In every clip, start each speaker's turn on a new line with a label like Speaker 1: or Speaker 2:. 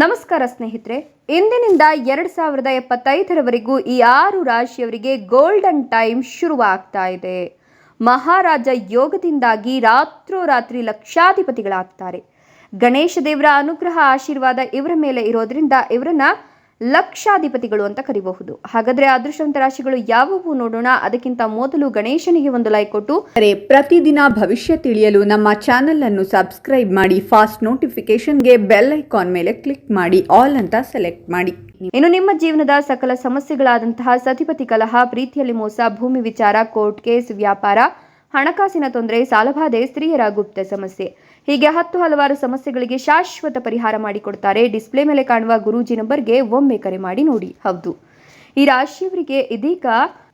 Speaker 1: ನಮಸ್ಕಾರ ಸ್ನೇಹಿತರೆ. ಇಂದಿನಿಂದ ಎರಡು ಸಾವಿರದ ಎಪ್ಪತ್ತೈದರವರೆಗೂ ಈ ಆರು ರಾಶಿಯವರಿಗೆ ಗೋಲ್ಡನ್ ಟೈಮ್ ಶುರುವಾಗ್ತಾ ಇದೆ. ಮಹಾರಾಜ ಯೋಗದಿಂದಾಗಿ ರಾತ್ರೋರಾತ್ರಿ ಲಕ್ಷಾಧಿಪತಿಗಳಾಗ್ತಾರೆ. ಗಣೇಶ ದೇವರ ಅನುಗ್ರಹ, ಆಶೀರ್ವಾದ ಇವರ ಮೇಲೆ ಇರೋದ್ರಿಂದ ಇವರನ್ನ ಲಕ್ಷಾಧಿಪತಿಗಳು ಅಂತ ಕರಿಬಹುದು. ಹಾಗಾದ್ರೆ ಅದೃಷ್ಟವಂತ ರಾಶಿಗಳು ಯಾವುವು ನೋಡೋಣ. ಅದಕ್ಕಿಂತ ಮೊದಲು ಗಣೇಶನಿಗೆ ಒಂದು ಲೈಕ್ ಕೊಟ್ಟು
Speaker 2: ಅರೆ ಪ್ರತಿದಿನ ಭವಿಷ್ಯ ತಿಳಿಯಲು ನಮ್ಮ ಚಾನೆಲ್ ಅನ್ನು ಸಬ್ಸ್ಕ್ರೈಬ್ ಮಾಡಿ ಫಾಸ್ಟ್ ನೋಟಿಫಿಕೇಶನ್ಗೆ ಬೆಲ್ ಐಕಾನ್ ಮೇಲೆ ಕ್ಲಿಕ್ ಮಾಡಿ ಆಲ್ ಅಂತ ಸೆಲೆಕ್ಟ್ ಮಾಡಿ.
Speaker 1: ಇನ್ನು ನಿಮ್ಮ ಜೀವನದ ಸಕಲ ಸಮಸ್ಯೆಗಳಾದಂತಹ ಸತಿಪತಿ ಕಲಹ ಪ್ರೀತಿಯಲ್ಲಿ ಮೋಸ ಭೂಮಿ ವಿಚಾರ ಕೋರ್ಟ್ ಕೇಸ್ ವ್ಯಾಪಾರ ಹಣಕಾಸಿನ ತೊಂದರೆ, ಸಾಲಬಾಧೆ, ಸ್ತ್ರೀಯರ ಗುಪ್ತ ಸಮಸ್ಯೆ. ಹೀಗೆ ಹತ್ತು ಹಲವಾರು ಸಮಸ್ಯೆಗಳಿಗೆ ಶಾಶ್ವತ ಪರಿಹಾರ ಮಾಡಿಕೊಡ್ತಾರೆ. ಡಿಸ್ಪ್ಲೇ ಮೇಲೆ ಕಾಣುವ ಗುರೂಜಿ ನಂಬರ್ಗೆ ಒಮ್ಮೆ ಕರೆ ಮಾಡಿ ನೋಡಿ ಹೌದು. ಈ ರಾಶಿಯವರಿಗೆ ಇದೀಗ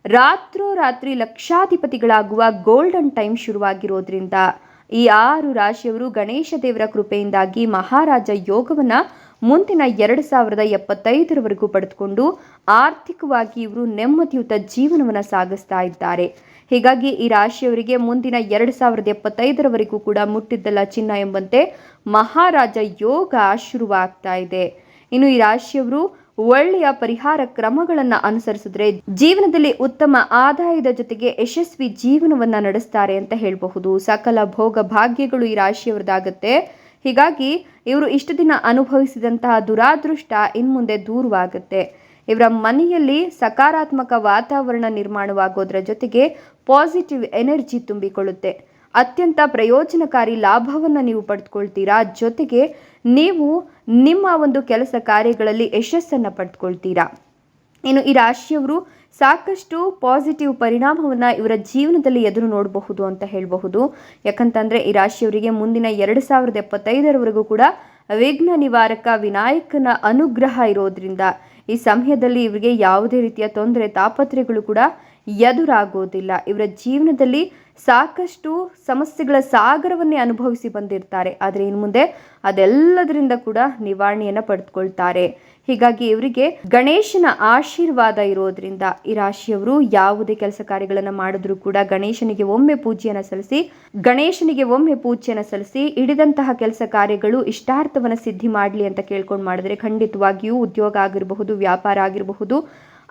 Speaker 1: ರಾತ್ರೋರಾತ್ರಿ ಲಕ್ಷಾಧಿಪತಿಗಳಾಗುವ ಗೋಲ್ಡನ್ ಟೈಮ್ ಶುರುವಾಗಿರೋದ್ರಿಂದ ಈ ಆರು ರಾಶಿಯವರು ಗಣೇಶ ದೇವರ ಕೃಪೆಯಿಂದಾಗಿ ಮಹಾರಾಜ ಯೋಗವನ್ನ ಮುಂದಿನ ಎರಡು ಸಾವಿರದ ಎಪ್ಪತ್ತೈದರವರೆಗೂ ಪಡೆದುಕೊಂಡು ಆರ್ಥಿಕವಾಗಿ ಇವರು ನೆಮ್ಮದಿಯುತ ಜೀವನವನ್ನು ಸಾಗಿಸ್ತಾ ಇದ್ದಾರೆ. ಹೀಗಾಗಿ ಈ ರಾಶಿಯವರಿಗೆ ಮುಂದಿನ ಎರಡು ಸಾವಿರದ ಎಪ್ಪತ್ತೈದರವರೆಗೂ ಕೂಡ ಮುಟ್ಟಿದ್ದಲ್ಲ ಚಿನ್ನ ಎಂಬಂತೆ ಮಹಾರಾಜ ಯೋಗ ಶುರುವಾಗ್ತಾ ಇದೆ. ಇನ್ನು ಈ ರಾಶಿಯವರು ಒಳ್ಳೆಯ ಪರಿಹಾರ ಕ್ರಮಗಳನ್ನು ಅನುಸರಿಸಿದ್ರೆ ಜೀವನದಲ್ಲಿ ಉತ್ತಮ ಆದಾಯದ ಜೊತೆಗೆ ಯಶಸ್ವಿ ಜೀವನವನ್ನ ನಡೆಸ್ತಾರೆ ಅಂತ ಹೇಳಬಹುದು. ಸಕಲ ಭೋಗ ಭಾಗ್ಯಗಳು ಈ ರಾಶಿಯವರದಾಗತ್ತೆ. ಹೀಗಾಗಿ ಇವರು ಇಷ್ಟು ದಿನ ಅನುಭವಿಸಿದಂತಹ ದುರಾದೃಷ್ಟ ಇನ್ಮುಂದೆ ದೂರವಾಗುತ್ತೆ. ಇವರ ಮನೆಯಲ್ಲಿ ಸಕಾರಾತ್ಮಕ ವಾತಾವರಣ ನಿರ್ಮಾಣವಾಗೋದ್ರ ಜೊತೆಗೆ ಪಾಸಿಟಿವ್ ಎನರ್ಜಿ ತುಂಬಿಕೊಳ್ಳುತ್ತೆ. ಅತ್ಯಂತ ಪ್ರಯೋಜನಕಾರಿ ಲಾಭವನ್ನು ನೀವು ಪಡೆದುಕೊಳ್ತೀರಾ ಜೊತೆಗೆ ನೀವು ನಿಮ್ಮ ಒಂದು ಕೆಲಸ ಕಾರ್ಯಗಳಲ್ಲಿ ಯಶಸ್ಸನ್ನು ಪಡೆದುಕೊಳ್ತೀರಾ ಇನ್ನು ಈ ರಾಶಿಯವರು ಸಾಕಷ್ಟು ಪಾಸಿಟಿವ್ ಪರಿಣಾಮವನ್ನು ಇವರ ಜೀವನದಲ್ಲಿ ಎದುರು ನೋಡಬಹುದು ಅಂತ ಹೇಳಬಹುದು. ಯಾಕಂತಂದರೆ ಈ ರಾಶಿಯವರಿಗೆ ಮುಂದಿನ ಎರಡು ಸಾವಿರದ ಎಪ್ಪತ್ತೈದರವರೆಗೂ ಕೂಡ ವಿಘ್ನ ನಿವಾರಕ ವಿನಾಯಕನ ಅನುಗ್ರಹ ಇರೋದ್ರಿಂದ ಈ ಸಮಯದಲ್ಲಿ ಇವರಿಗೆ ಯಾವುದೇ ರೀತಿಯ ತೊಂದರೆ, ತಾಪತ್ರೆಗಳು ಕೂಡ ಎದುರಾಗೋದಿಲ್ಲ. ಇವರ ಜೀವನದಲ್ಲಿ ಸಾಕಷ್ಟು ಸಮಸ್ಯೆಗಳ ಸಾಗರವನ್ನೇ ಅನುಭವಿಸಿ ಬಂದಿರ್ತಾರೆ. ಆದರೆ ಇನ್ನು ಮುಂದೆ ಅದೆಲ್ಲದರಿಂದ ಕೂಡ ನಿವಾರಣೆಯನ್ನು ಪಡೆದುಕೊಳ್ತಾರೆ. ಹೀಗಾಗಿ ಇವರಿಗೆ ಗಣೇಶನ ಆಶೀರ್ವಾದ ಇರೋದ್ರಿಂದ ಈ ರಾಶಿಯವರು ಯಾವುದೇ ಕೆಲಸ ಕಾರ್ಯಗಳನ್ನು ಮಾಡಿದ್ರೂ ಕೂಡ ಗಣೇಶನಿಗೆ ಒಮ್ಮೆ ಪೂಜೆಯನ್ನು ಸಲ್ಲಿಸಿ, ಗಣೇಶನಿಗೆ ಒಮ್ಮೆ ಪೂಜೆಯನ್ನು ಸಲ್ಲಿಸಿ, ಹಿಡಿದಂತಹ ಕೆಲಸ ಕಾರ್ಯಗಳು ಇಷ್ಟಾರ್ಥವನ್ನು ಸಿದ್ಧಿ ಮಾಡಲಿ ಅಂತ ಕೇಳ್ಕೊಂಡು ಮಾಡಿದ್ರೆ ಖಂಡಿತವಾಗಿಯೂ ಉದ್ಯೋಗ ಆಗಿರಬಹುದು, ವ್ಯಾಪಾರ ಆಗಿರಬಹುದು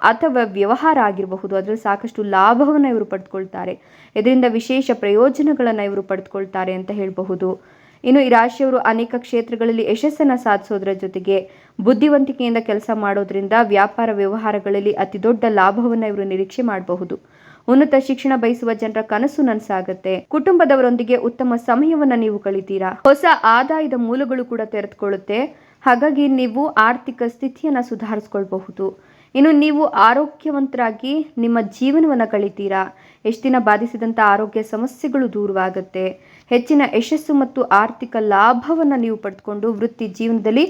Speaker 1: ಅಥವಾ ವ್ಯವಹಾರ ಆಗಿರಬಹುದು. ಅದರಲ್ಲಿ ಸಾಕಷ್ಟು ಲಾಭವನ್ನು ಇವರು ಪಡೆದುಕೊಳ್ತಾರೆ ಇದರಿಂದ ವಿಶೇಷ ಪ್ರಯೋಜನಗಳನ್ನು ಇವರು ಪಡೆದುಕೊಳ್ತಾರೆ ಅಂತ ಹೇಳಬಹುದು. ಇನ್ನು ಈ ರಾಶಿಯವರು ಅನೇಕ ಕ್ಷೇತ್ರಗಳಲ್ಲಿ ಯಶಸ್ಸನ್ನು ಸಾಧಿಸೋದ್ರ ಜೊತೆಗೆ ಬುದ್ಧಿವಂತಿಕೆಯಿಂದ ಕೆಲಸ ಮಾಡೋದ್ರಿಂದ ವ್ಯಾಪಾರ ವ್ಯವಹಾರಗಳಲ್ಲಿ ಅತಿ ದೊಡ್ಡ ಲಾಭವನ್ನು ಇವರು ನಿರೀಕ್ಷೆ ಮಾಡಬಹುದು. ಉನ್ನತ ಶಿಕ್ಷಣ ಬಯಸುವ ಜನರ ಕನಸು ನನಸಾಗತ್ತೆ. ಕುಟುಂಬದವರೊಂದಿಗೆ ಉತ್ತಮ ಸಮಯವನ್ನು ನೀವು ಕಳಿತೀರಾ? ಹೊಸ ಆದಾಯದ ಮೂಲಗಳು ಕೂಡ ತೆರೆದುಕೊಳ್ಳುತ್ತೆ. ಹಾಗಾಗಿ ನೀವು ಆರ್ಥಿಕ ಸ್ಥಿತಿಯನ್ನು ಸುಧಾರಿಸ್ಕೊಳ್ಬಹುದು. ಇನ್ನು ನೀವು ಆರೋಗ್ಯವಂತರಾಗಿ ನಿಮ್ಮ ಜೀವನವನ್ನು ಕಳಿತೀರಾ? ಎಷ್ಟು ದಿನ ಬಾಧಿಸಿದಂಥ ಆರೋಗ್ಯ ಸಮಸ್ಯೆಗಳು ದೂರವಾಗುತ್ತೆ. ಹೆಚ್ಚಿನ ಯಶಸ್ಸು ಮತ್ತು ಆರ್ಥಿಕ ಲಾಭವನ್ನು ನೀವು ಪಡೆದುಕೊಂಡು ವೃತ್ತಿ ಜೀವನದಲ್ಲಿ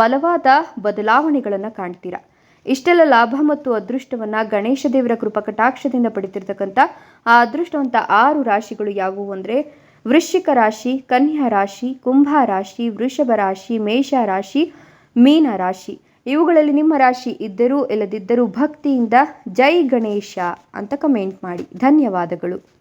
Speaker 1: ಬಲವಾದ ಬದಲಾವಣೆಗಳನ್ನು ಕಾಣ್ತೀರಾ? ಇಷ್ಟೆಲ್ಲ ಲಾಭ ಮತ್ತು ಅದೃಷ್ಟವನ್ನು ಗಣೇಶ ದೇವರ ಕೃಪಕಟಾಕ್ಷದಿಂದ ಪಡಿತಿರ್ತಕ್ಕಂಥ ಆ ಅದೃಷ್ಟವಂತ ಆರು ರಾಶಿಗಳು ಯಾವುವು ಅಂದರೆ ವೃಶ್ಚಿಕ ರಾಶಿ, ಕನ್ಯಾ ರಾಶಿ, ಕುಂಭ ರಾಶಿ, ವೃಷಭ ರಾಶಿ, ಮೇಷ ರಾಶಿ, ಮೀನ ರಾಶಿ. ಇವುಗಳಲ್ಲಿ ನಿಮ್ಮ ರಾಶಿ ಇದ್ದರೂ ಇಲ್ಲದಿದ್ದರೂ ಭಕ್ತಿಯಿಂದ ಜೈ ಗಣೇಶ ಅಂತ ಕಮೆಂಟ್ ಮಾಡಿ. ಧನ್ಯವಾದಗಳು.